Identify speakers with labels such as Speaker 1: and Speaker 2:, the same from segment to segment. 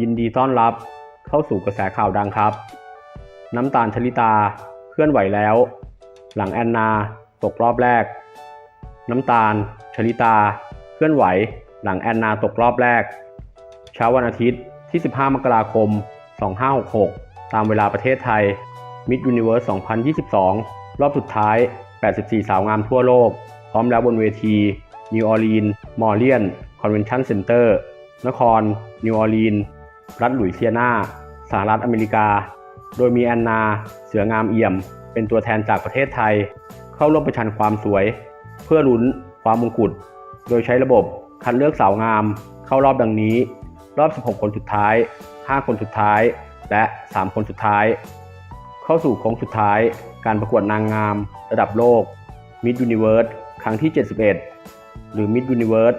Speaker 1: ยินดีต้อนรับเข้าสู่กระแสข่าวดังครับ น้ำตาลชลิตาเคลื่อนไหวแล้ว หลังแอนนาตกรอบแรก น้ำตาลชลิตาเคลื่อนไหว หลังแอนนาตกรอบแรก เช้าวันอาทิตย์ที่ 15 มกราคม 2566 ตามเวลาประเทศไทย Miss Universe 2022 รอบสุดท้าย 84 สาวงามทั่วโลก พร้อมแล้วบนเวที New Orleans m o r l e a n Convention Center นคร New Orleans รั รัฐหลุยเซียนาสหรัฐอเมริกา โดยมีแอนนา เสืองามเอี่ยม เป็นตัวแทนจากประเทศไทย เข้าร่วมประชันความสวย เพื่อลุ้นความมงกุฎ โดยใช้ระบบคัดเลือกสาวงาม เข้ารอบดังนี้ รอบ 16 คนสุดท้าย 5 คนสุดท้าย และ 3 คนสุดท้าย เข้าสู่โค้งสุดท้าย การประกวดนางงาม ระดับโลก Miss Universe ครั้งที่ 71 หรือ Miss Universe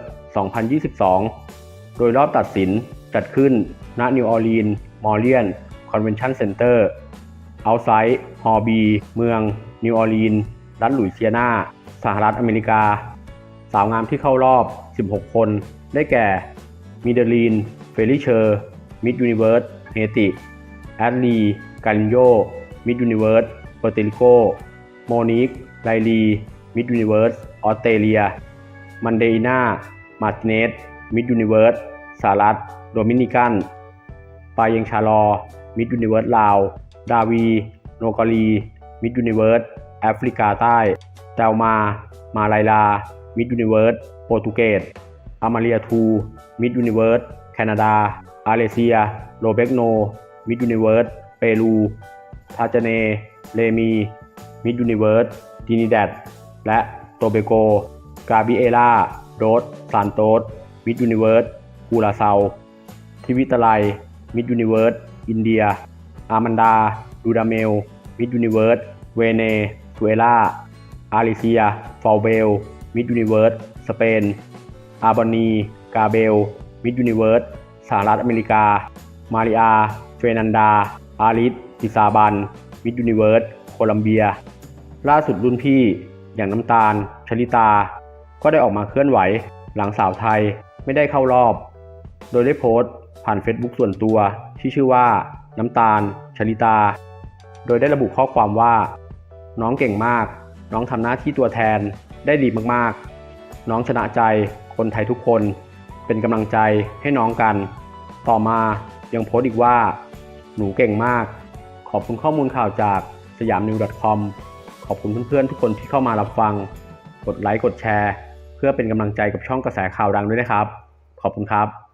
Speaker 1: 2022 โดยรอบตัดสิน จัดขึ้นณ New Orleans m o r l e a n Convention Center Outside Hall B เมือง New Orleans รัฐหลุยเซียนาสหรัฐอเมริกา สาวงามที่เข้ารอบ 16 คน ได้แก่ มิเดลีน เฟลิเชอร์ มิดยูนิเวิร์สเฮติ แอดลี กาลินโย มิดยูนิเวิร์สเปอร์เตริโก โมนิก ไลลี มิดยูนิเวิร์สออสเตรเลีย มันเดอีนามาร์ติเนส มิดยูนิเวิร์สสหรัฐ โดมินิกันปาเยงชาลอ มิดยูนิเวิร์สลาว ดาวี โนกาลี มิดยูนิเวิร์สแอฟริกาใต้เจลมา มาลายลา มิดยูนิเวิร์สโปรตุเกสอามาเรียทู มิดยูนิเวิร์สแคนาดา อาเลเซีย โรเบกโน มิดยูนิเวิร์สเปรู ทาจเน เลมี มิดยูนิเวิร์สดินิแดด และโตเบโก กาบิเอลาโรสซานโตสมิดยูนิเวิร์สคูลาเซา ทิวิตไลมิดยูนิเวิร์สอินเดีย อามันดา ดูดาเมล มิดยูนิเวิร์สเวเนซุเอลาอาริเซียฟอลเบล มิดยูนิเวิร์สสเปน อาบานี กาเบล มิดยูนิเวิร์สสหรัฐอเมริกา มาริอา เฟนันดา อาริสอิซาบัน มิดยูนิเวิร์สโคลัมเบีย ล่าสุดรุ่นพี่อย่างน้ำตาล ชลิตา ก็ได้ออกมาเคลื่อนไหว หลังสาวไทยไม่ได้เข้ารอบ โดยได้โพสต์ ผ่าน Facebook ส่วนตัวที่ชื่อว่า น้ำตาล ชลิตา โดยได้ระบุข้อความว่า น้องเก่งมาก น้องทำหน้าที่ตัวแทนได้ดีมากๆ น้องชนะใจคนไทยทุกคน เป็นกำลังใจให้น้องกัน ต่อมายังโพสต์อีกว่า หนูเก่งมาก ขอบคุณข้อมูลข่าวจากสยามนิว .com ขอบคุณเพื่อนๆทุกคนที่เข้ามารับฟัง กดไลค์กดแชร์ เพื่อเป็นกำลังใจกับช่องกระแสข่าวดังด้วยนะครับ ขอบคุณครับ